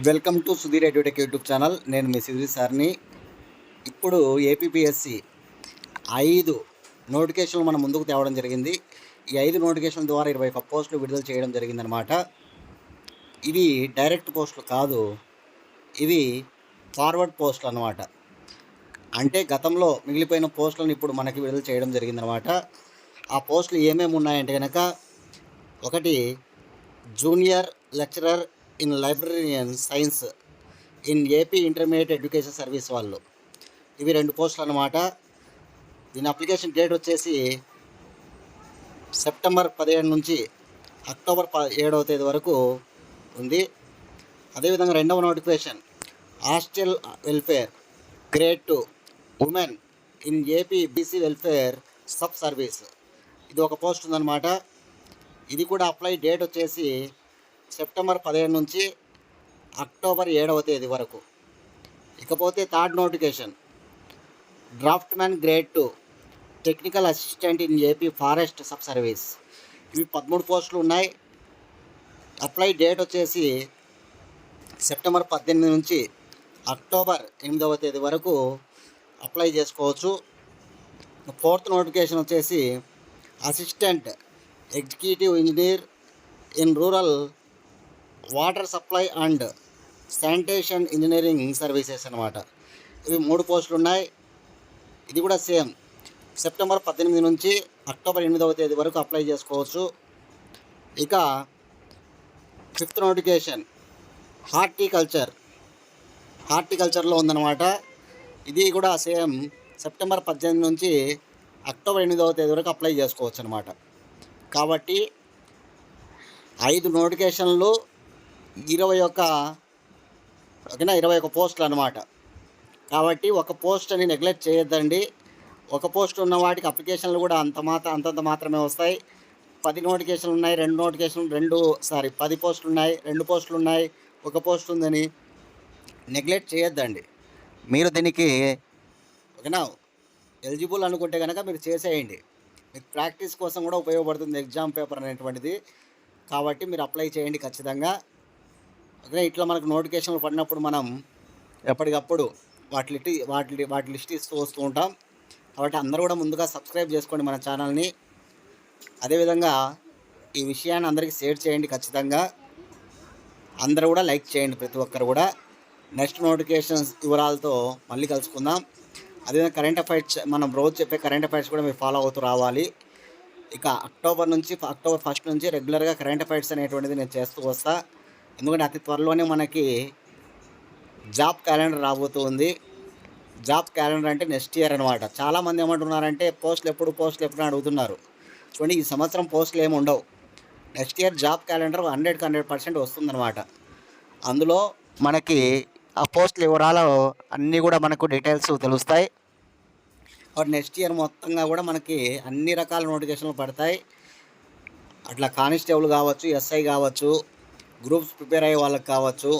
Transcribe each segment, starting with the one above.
Welcome to Sudheer edutech YouTube channel. నేను మీ సుధీర్ సార్ని. ఇప్పుడు ఏపీపీఎస్సి ఐదు నోటిఫికేషన్లు మనం ముందుకు తేవడం జరిగింది. ఈ ఐదు నోటిఫికేషన్ల ద్వారా ఇరవై ఒక్క పోస్టులు విడుదల చేయడం జరిగిందనమాట ఇవి డైరెక్ట్ పోస్టులు కాదు ఇవి ఫార్వర్డ్ పోస్టులు అనమాట అంటే గతంలో మిగిలిపోయిన పోస్టులను ఇప్పుడు మనకి విడుదల చేయడం జరిగిందనమాట ఆ పోస్టులు ఏమేమి ఉన్నాయంటే కనుక ఒకటి junior lecturer in librarian science in AP intermediate education service వాళ్ళు. ఇవి రెండు పోస్టులు అన్నమాట. దీని అప్లికేషన్ డేట్ వచ్చేసి సెప్టెంబర్ పదిహేడు నుంచి అక్టోబర్ ప ఏడవ తేదీ వరకు ఉంది. అదేవిధంగా రెండవ notification hostel welfare grade two women in AP BC welfare sub service ఇది ఒక పోస్ట్ ఉందన్నమాట. ఇది కూడా అప్లై డేట్ వచ్చేసి సెప్టెంబర్ పదిహేను నుంచి అక్టోబర్ ఏడవ తేదీ వరకు. ఇకపోతే third notification. Draftsman grade two technical assistant in AP forest sub service. ఇవి పదమూడు పోస్టులు ఉన్నాయి. అప్లై డేట్ వచ్చేసి సెప్టెంబర్ పద్దెనిమిది నుంచి అక్టోబర్ ఎనిమిదవ తేదీ వరకు అప్లై చేసుకోవచ్చు. ఫోర్త్ నోటిఫికేషన్ వచ్చేసి assistant executive engineer in rural water supply and sanitation engineering services అనమాట ఇవి మూడు పోస్టులు ఉన్నాయి. ఇది కూడా సేమ్. సెప్టెంబర్ పద్దెనిమిది నుంచి అక్టోబర్ ఎనిమిదవ తేదీ వరకు అప్లై చేసుకోవచ్చు. ఇక ఫిఫ్త్ నోటిఫికేషన్ హార్టికల్చర్. హార్టికల్చర్లో ఉందన్నమాట. ఇది కూడా సేమ్. సెప్టెంబర్ పద్దెనిమిది నుంచి అక్టోబర్ ఎనిమిదవ తేదీ వరకు అప్లై చేసుకోవచ్చు అనమాట కాబట్టి ఐదు నోటిఫికేషన్లు ఇరవై ఒక ఓకేనా? ఇరవై ఒక పోస్టులు అనమాట కాబట్టి ఒక పోస్ట్ అని నెగ్లెక్ట్ చేయొద్దండి. ఒక పోస్ట్ ఉన్న వాటికి అప్లికేషన్లు కూడా అంత మాత్రం అంతంత మాత్రమే వస్తాయి. పది నోటిఫికేషన్లు ఉన్నాయి రెండు నోటిఫికేషన్లు రెండు సారీ పది పోస్టులు ఉన్నాయి రెండు పోస్టులు ఉన్నాయి ఒక పోస్ట్ ఉందని నెగ్లెక్ట్ చేయొద్దండి. మీరు దీనికి ఓకేనా? ఎలిజిబుల్ అనుకుంటే కనుక మీరు చేసేయండి. మీకు ప్రాక్టీస్ కోసం కూడా ఉపయోగపడుతుంది ఎగ్జామ్ పేపర్ అనేటువంటిది. కాబట్టి మీరు అప్లై చేయండి ఖచ్చితంగా. అదే ఇట్లా మనకు నోటిఫికేషన్లు పడినప్పుడు మనం ఎప్పటికప్పుడు వాటి వాటి వాటి లిస్ట్ ఇస్తూ వస్తూ ఉంటాం. కాబట్టి అందరూ కూడా ముందుగా సబ్స్క్రైబ్ చేసుకోండి మన ఛానల్ని. అదేవిధంగా ఈ విషయాన్ని అందరికీ షేర్ చేయండి ఖచ్చితంగా. అందరూ కూడా లైక్ చేయండి ప్రతి ఒక్కరు కూడా. నెక్స్ట్ నోటిఫికేషన్స్ వివరాలతో మళ్ళీ కలుసుకుందాం. అదేవిధంగా కరెంట్ అఫైర్స్ మనం రోజు చెప్పే కరెంట్ అఫైర్స్ కూడా మీరు ఫాలో అవుతూ రావాలి. ఇక అక్టోబర్ నుంచి అక్టోబర్ ఫస్ట్ నుంచి రెగ్యులర్గా కరెంట్ అఫైర్స్ అనేటువంటిది నేను చేస్తూ వస్తా. ఎందుకంటే అతి త్వరలోనే మనకి జాబ్ క్యాలెండర్ రాబోతుంది. జాబ్ క్యాలెండర్ అంటే నెక్స్ట్ ఇయర్ అనమాట చాలామంది ఏమంటున్నారంటే పోస్టులు ఎప్పుడు పోస్టులు ఎప్పుడు అడుగుతున్నారు. చూడండి ఈ సంవత్సరం పోస్టులు ఏమి ఉండవు. నెక్స్ట్ ఇయర్ జాబ్ క్యాలెండర్ హండ్రెడ్కి హండ్రెడ్ పర్సెంట్ వస్తుందన్నమాట. అందులో మనకి ఆ పోస్టుల వివరాలు అన్నీ కూడా మనకు డీటెయిల్స్ తెలుస్తాయి. నెక్స్ట్ ఇయర్ మొత్తంగా కూడా మనకి అన్ని రకాల నోటిఫికేషన్లు పడతాయి. అట్లా కానిస్టేబుల్ కావచ్చు ఎస్ఐ కావచ్చు గ్రూప్స్ ప్రిపేర్ అయ్యే వాళ్ళకి కావచ్చు.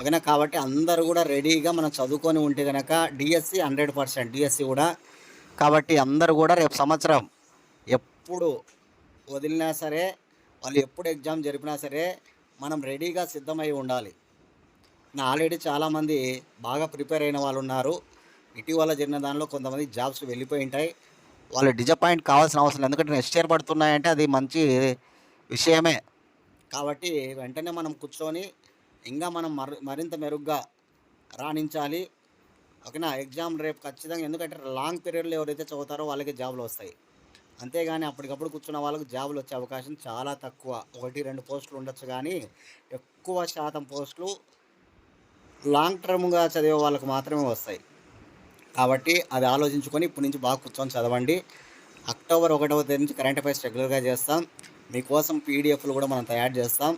ఓకేనా కాబట్టి అందరూ కూడా రెడీగా మనం చదువుకొని ఉంటే కనుక డిఎస్సి హండ్రెడ్ పర్సెంట్ డిఎస్సి కూడా. కాబట్టి అందరూ కూడా రేపు సంవత్సరం ఎప్పుడు వదిలినా సరే వాళ్ళు ఎప్పుడు ఎగ్జామ్ జరిపినా సరే మనం రెడీగా సిద్ధమై ఉండాలి. నా ఆల్రెడీ చాలామంది బాగా ప్రిపేర్ అయిన వాళ్ళు ఉన్నారు. ఇటీవల జరిగిన దానిలో కొంతమంది జాబ్స్ వెళ్ళిపోయి ఉంటాయి. వాళ్ళు డిజపాయింట్ కావాల్సిన అవసరం ఎందుకంటే నెక్స్ట్ ఇయర్ పడుతున్నాయంటే అది మంచి విషయమే. కాబట్టి వెంటనే మనం కూర్చొని ఇంకా మనం మర మరింత మెరుగ్గా రాణించాలి. ఓకేనా? ఎగ్జామ్ రేపు ఖచ్చితంగా ఎందుకంటే లాంగ్ పీరియడ్లో ఎవరైతే చదువుతారో వాళ్ళకి జాబులు వస్తాయి. అంతేగాని అప్పటికప్పుడు కూర్చున్న వాళ్ళకి జాబులు వచ్చే అవకాశం చాలా తక్కువ. ఒకటి రెండు పోస్టులు ఉండొచ్చు కానీ ఎక్కువ శాతం పోస్టులు లాంగ్ టర్మ్గా చదివే వాళ్ళకి మాత్రమే వస్తాయి. కాబట్టి అది ఆలోచించుకొని ఇప్పటి నుంచి బాగా కూర్చొని చదవండి. అక్టోబర్ ఒకటవ తేదీ నుంచి కరెంట్ అఫైర్స్ రెగ్యులర్గా చేస్తాం. మీకోసం పీడిఎఫ్లు కూడా మనం తయారు చేస్తాం.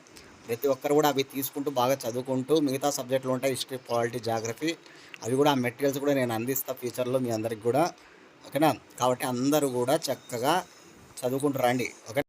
ప్రతి ఒక్కరు కూడా అవి తీసుకుంటూ బాగా చదువుకుంటూ మిగతా సబ్జెక్టులు ఉంటాయి హిస్టరీ పాలిటీ జాగ్రఫీ. అవి కూడా ఆ మెటీరియల్స్ కూడా నేను అందిస్తా ఫ్యూచర్లో మీ అందరికి కూడా. ఓకేనా? కాబట్టి అందరూ కూడా చక్కగా చదువుకుంటూ రండి. ఓకే